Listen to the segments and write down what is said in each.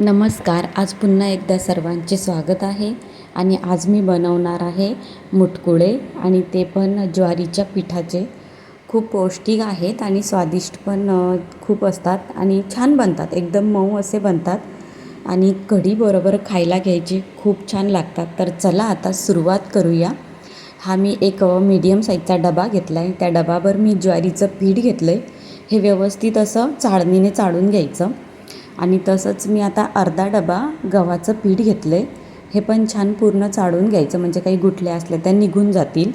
नमस्कार आज पुन्हा एकदा सर्वांचे स्वागत आहे आणि आज मी बनवणार आहे मुटकुळे आणि ते पण ज्वारीच्या पिठाचे. खूप पौष्टिक आहेत आणि स्वादिष्ट पण खूप असतात आणि छान बनतात एकदम मऊ असे बनतात आणि कढीबरोबर खायला घ्यायची खूप छान लागतात. तर चला आता सुरुवात करूया. हा मी एक मीडियम साईजचा डबा घेतला आहे त्या डबावर मी ज्वारीचं पीठ घेतलं आहे हे व्यवस्थित असं चाळणीने चाळून घ्यायचं. आणि तसंच मी आता अर्धा डबा गव्हाचं पीठ घेतलं आहे हे पण छान पूर्ण चाळून घ्यायचं म्हणजे काही गुठल्या असल्या त्या निघून जातील.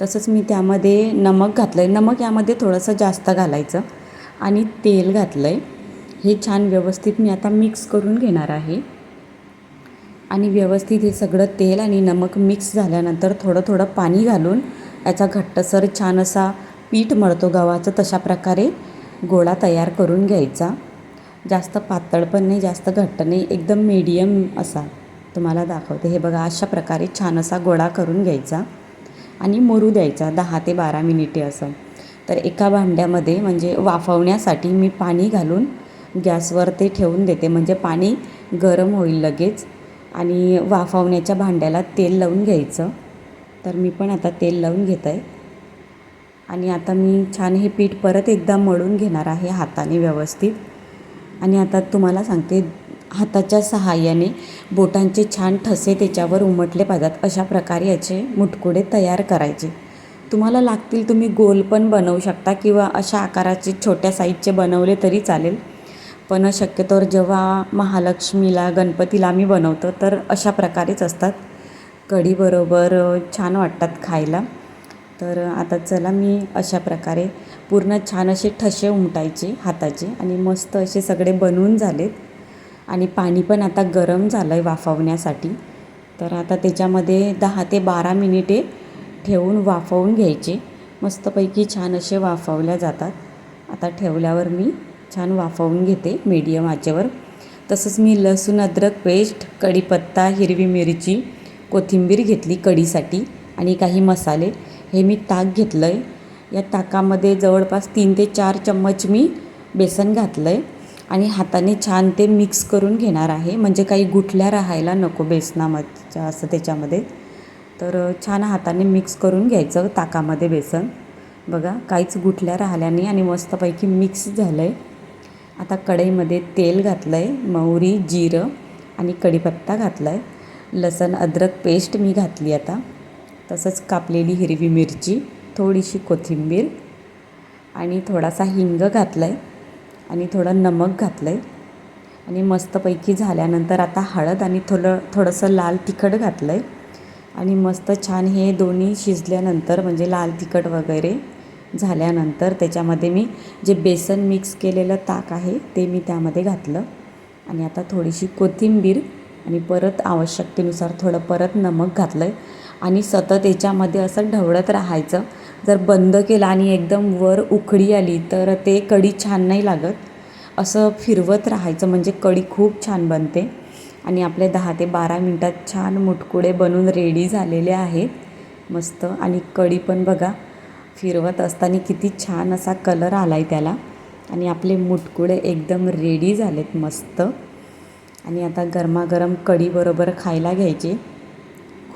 तसंच मी त्यामध्ये नमक घातलं आहे नमक यामध्ये थोडंसं जास्त घालायचं आणि तेल घातलं आहे हे छान व्यवस्थित मी आता मिक्स करून घेणार आहे. आणि व्यवस्थित हे सगळं तेल आणि नमक मिक्स झाल्यानंतर थोडं थोडं पाणी घालून याचा घट्टसर छान असा पीठ मळतो गव्हाचं तशा प्रकारे गोळा तयार करून घ्यायचा. जास्त पातळ पण नाही जास्त घट्ट नाही एकदम मीडियम असा. तुम्हाला दाखवते. हे बघा अशा प्रकारे छान असा गोळा करून घ्यायचा आणि मुरू द्यायचा दहा ते बारा मिनिटे असं. तर एका भांड्यामध्ये म्हणजे वाफवण्यासाठी मी पाणी घालून गॅसवर ते ठेवून देते. म्हणजे पाणी गरम होईल लगेच आणि वाफवण्याच्या भांड्याला तेल लावून घ्यायचं. तर मी पण आता तेल लावून घेत आहे आणि आता मी छान हे पीठ परत एकदा मळून घेणार आहे हाताने व्यवस्थित. आणि आता तुम्हाला सांगते हाताच्या सहाय्याने बोटांचे छान ठसे त्याच्यावर उमटले पाहिजेत अशा प्रकारे याचे मुटकुडे तयार करायचे. तुम्हाला लागतील तुम्ही गोल पण बनवू शकता किंवा अशा आकाराचे छोट्या साईजचे बनवले तरी चालेल. पण शक्यतोवर जेव्हा महालक्ष्मीला गणपतीला आम्ही बनवतो तर अशा प्रकारेच असतात. कढीबरोबर छान वाटतात खायला. तर आता चला मी अशा प्रकारे पूर्ण छान असे ठसे उमटायचे हाताचे आणि मस्त असे सगळे बनवून झालेत. आणि पाणी पण आता गरम झालं आहे वाफवण्यासाठी. तर आता त्याच्यामध्ये दहा ते बारा मिनिटे ठेवून वाफवून घ्यायचे. मस्तपैकी छान असे वाफवल्या जातात. आता ठेवल्यावर मी छान वाफवून घेते मीडियम आचेवर. तसंच मी लसूण अद्रक पेस्ट कढीपत्ता हिरवी मिरची कोथिंबीर घेतली कढीसाठी आणि काही मसाले. हे मी ताक घेतलं आहे या ताकामध्ये जवळपास तीन ते चार चम्मच मी बेसन घातलं आहे आणि हाताने छान ते मिक्स करून घेणार आहे. म्हणजे काही गुठल्या राहायला नको बेसनामध्ये असं त्याच्यामध्ये. तर छान हाताने मिक्स करून घ्यायचं ताकामध्ये बेसन. बघा काहीच गुठल्या राहिल्या नाही आणि मस्तपैकी मिक्स झालं आहे आता कढईमध्ये तेल घातलं आहे मोहरी जिरं आणि कढीपत्ता घातला आहे लसण अद्रक पेस्ट मी घातली आता. तसंच कापलेली हिरवी मिरची थोडीशी कोथिंबीर आणि थोडासा हिंग घातला आहे आणि थोडं नमक घातलं आहे आणि मस्तपैकी झाल्यानंतर आता हळद आणि थोडं थोडंसं लाल तिखट घातलं आहे आणि मस्त छान हे दोन्ही शिजल्यानंतर म्हणजे लाल तिखट वगैरे झाल्यानंतर त्याच्यामध्ये मी जे बेसन मिक्स केलेलं ताक आहे ते मी त्यामध्ये घातलं. आणि आता थोडीशी कोथिंबीर आणि परत आवश्यकतेनुसार थोडं परत नमक घातलं आहे आणि सतत याच्यामध्ये असं ढवळत राहायचं. जर बंद केलं आणि एकदम वर उकळी आली तर ते कढी छान नाही लागत. असं फिरवत राहायचं म्हणजे कढी खूप छान बनते. आणि आपले दहा ते बारा मिनटात छान मुटकुडे बनून रेडी झालेले आहेत. मस्त. आणि कढी पण बघा फिरवत असताना किती छान असा कलर आला आहे त्याला. आणि आपले मुटकुडे एकदम रेडी झालेत मस्त. आणि आता गरमागरम कढीबरोबर खायला घ्यायचे.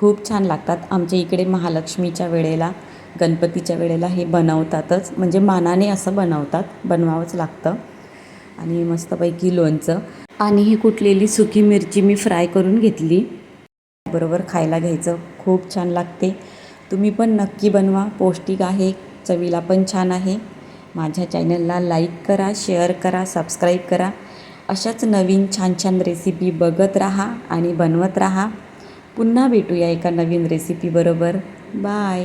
खूप छान लागतात. आमच्या इकडे महालक्ष्मीच्या वेळेला गणपतीच्या वेळेला हे बनवतातच. म्हणजे मानाने असं बनवतात. बनवावंच लागतं. आणि मस्तपैकी लोणचं. आणि ही कुटलेली सुकी मिरची मी फ्राय करून घेतली. बरोबर खायला घ्यायचं. खूप छान लागते. तुम्ही पण नक्की बनवा. पौष्टिक आहे. चवीला पण छान आहे. माझ्या चॅनलला लाईक करा शेअर करा सबस्क्राईब करा. अशाच नवीन छान छान रेसिपी बघत राहा आणि बनवत राहा. पुन्हा भेटूया एका नवीन रेसिपीबरोबर बाय